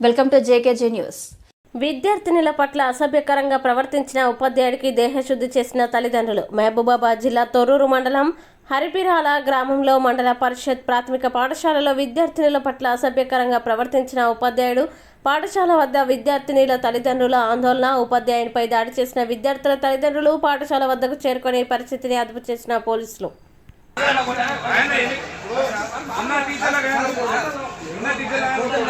Welcome to JKJ news. విద్యార్థినుల పట్ల అసభ్యకరంగా ప్రవర్తించిన ఉపాధ్యాయుడికి దేహశుద్ధి చేసిన తల్లిదండ్రులు మహబూబాబాద్ జిల్లా తొర్రూరు మండలం హరిపిరాల గ్రామంలో మండల పరిషత్ ప్రాథమిక పాఠశాలలో విద్యార్థినుల పట్ల అసభ్యకరంగా ప్రవర్తించిన ఉపాధ్యాయుడు పాఠశాల వద్ద విద్యార్థినుల తల్లిదండ్రుల ఆందోళన ఉపాధ్యాయునిపై దాడి చేసిన విద్యార్థుల తల్లిదండ్రులు పాఠశాల వద్దకు చేరుకునే పరిస్థితిని అదుపు చేసిన పోలీసులు. అన్న